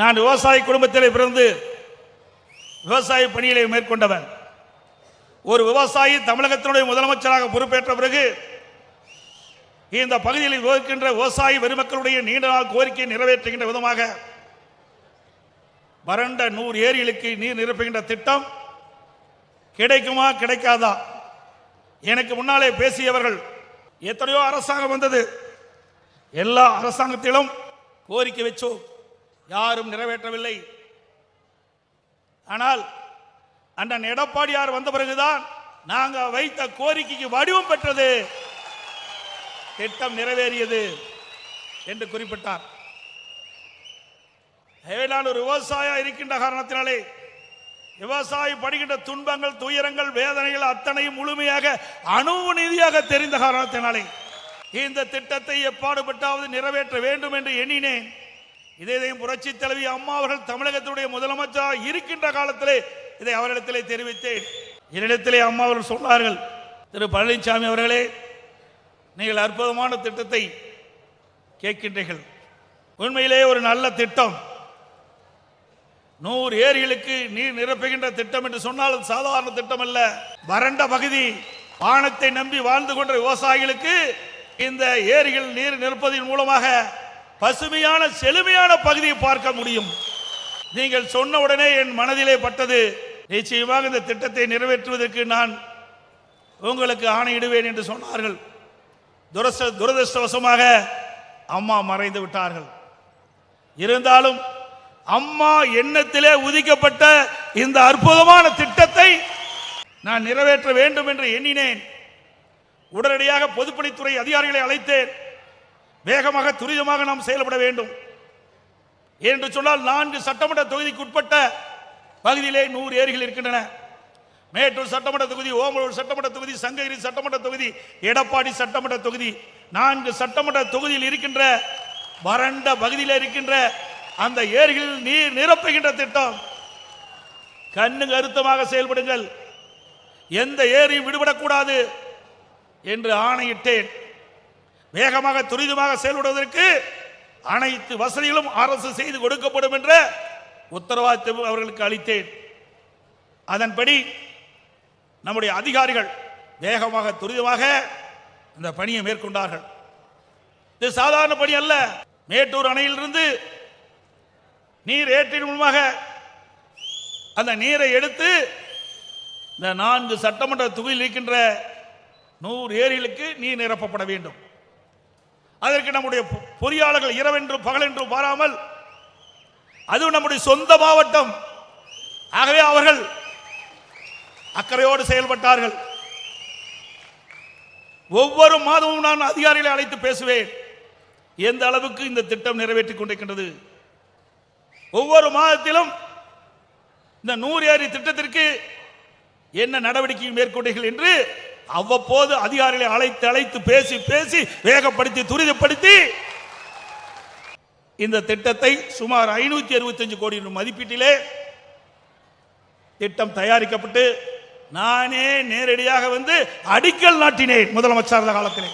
நான் விவசாய குடும்பத்தில் பிறந்து விவசாய பணிகளை மேற்கொண்டவன். ஒரு விவசாயி தமிழகத்தினுடைய முதலமைச்சராக பொறுப்பேற்ற பிறகு இந்த பகுதியில் விவகிக்கின்ற விவசாயி பெருமக்களுடைய நீண்ட நாள் கோரிக்கையை நிறைவேற்றுகின்ற விதமாக வறண்ட நூறு ஏரிகளுக்கு நீர் நிரப்புகின்ற திட்டம் கிடைக்குமா கிடைக்காதா? எனக்கு முன்னாலே பேசியவர்கள் எத்தனையோ அரசாங்கம் வந்தது. எல்லா அரசாங்கத்திலும் கோரிக்கை வச்சோம். யாரும் நிறைவேற்றவில்லை. ஆனால் அண்ணன் எடப்பாடியார் வந்த பிறகுதான் நாங்க வைத்த கோரிக்கைக்கு வடிவம் பெற்றது. திட்டம் நிறைவேறியது என்று குறிப்பிட்டார். நான் ஒரு விவசாயம் இருக்கின்ற காரணத்தினாலே விவசாயி படுகின்ற துன்பங்கள் துயரங்கள் வேதனைகள் அத்தனையும் முழுமையாக அணுவு நீதியாக தெரிந்த காரணத்தினாலே இந்த திட்டத்தை எப்பாடுபட்டாவது நிறைவேற்ற வேண்டும் என்று எண்ணினேன். இதையும் புரட்சி தலைவி அம்மா அவர்கள் தமிழகத்துடைய முதலமைச்சராக இருக்கின்ற காலத்திலே இதை அவரிடத்திலே தெரிவித்தேன். என்னிடத்திலே அம்மா அவர்கள் சொன்னார்கள் திரு பழனிசாமி அவர்களே நீங்கள் அற்புதமான திட்டத்தை கேட்கின்றீர்கள். உண்மையிலே ஒரு நல்ல திட்டம். நூறு ஏரிகளுக்கு நீர் நிரப்புகின்ற திட்டம் என்று சொன்னால் அது சாதாரண திட்டம் அல்ல வறண்ட பகுதி வானத்தை நம்பி வாழ்ந்து கொண்ட விவசாயிகளுக்கு இந்த ஏரிகள் நீர் நிரப்பதன் மூலமாக பசுமையான செழுமையான பகுதியை பார்க்க முடியும். நீங்கள் சொன்ன உடனே என் மனதிலே பட்டது நிச்சயமாக இந்த திட்டத்தை நிறைவேற்றுவதற்கு நான் உங்களுக்கு ஆணையிடுவேன் என்று சொன்னார்கள். துரச துரதிருஷ்டவசமாக அம்மா மறைந்து விட்டார்கள். இருந்தாலும் அம்மா எண்ணத்திலே உதிக்கப்பட்ட இந்த அற்புதமான திட்டத்தை நான் நிறைவேற்ற வேண்டும் என்று எண்ணினேன். உடனடியாக பொதுப்பணித்துறை அதிகாரிகளை அழைத்தேன். வேகமாக துரிதமாக நாம் செயல்பட வேண்டும். என்று சொன்னால் நான்கு சட்டமன்ற தொகுதிக்கு உட்பட்ட பகுதியிலே நூறு ஏரிகள் இருக்கின்றன. மேட்டூர் சட்டமன்ற தொகுதி ஓமலூர் சட்டமன்ற தொகுதி சங்ககிரி சட்டமன்ற தொகுதி எடப்பாடி சட்டமன்ற தொகுதி. நான்கு சட்டமன்ற தொகுதியில் இருக்கின்ற வறண்ட பகுதியில் இருக்கின்ற அந்த ஏரிகளில் நீர் நிரப்புகின்ற திட்டம். கண்ணு கருத்தமாக செயல்படுங்கள். எந்த ஏரியும் விடுபடக்கூடாது என்று ஆணையிட்டேன். வேகமாக துரிதமாக செயல்படுவதற்கு அனைத்து வசதிகளும் அரசு செய்து கொடுக்கப்படும் என்ற உத்தரவாதத்தை அவர்களுக்கு அளித்தேன். அதன்படி நம்முடைய அதிகாரிகள் வேகமாக துரிதமாக இந்த பணியை மேற்கொண்டார்கள். இது சாதாரண பணி அல்ல. மேட்டூர் அணையிலிருந்து நீர் ஏற்றின் மூலமாக அந்த நீரை எடுத்து இந்த நான்கு சட்டமன்ற தொகுதியில் இருக்கின்ற நூறு ஏரிகளுக்கு நீர் நிரப்பப்பட வேண்டும். அதற்கு நம்முடைய பொறியாளர்கள் இரவென்றும் பகலென்றும் பாராமல் அதுவும் நம்முடைய சொந்த மாவட்டம். ஆகவே அவர்கள் அக்கறையோடு செயல்பட்டார்கள். ஒவ்வொரு மாதமும் நான் அதிகாரிகளை அழைத்து பேசுவேன். எந்த அளவுக்கு இந்த திட்டம் நிறைவேற்றிக் கொண்டிருக்கின்றது. ஒவ்வொரு மாதத்திலும் இந்த நூறு ஏரி திட்டத்திற்கு என்ன நடவடிக்கை மேற்கொண்டீர்கள் என்று அவ்வப்போது அதிகாரிகளை அழைத்து அழைத்து பேசி பேசி வேகப்படுத்தி துரிதப்படுத்தி இந்த திட்டத்தை சுமார் ஐநூத்தி அறுபத்தஞ்சு கோடி மதிப்பீட்டிலே திட்டம் தயாரிக்கப்பட்டு நானே நேரடியாக வந்து அடிக்கல் நாட்டினேன் முதலமைச்சர் காலத்திலே.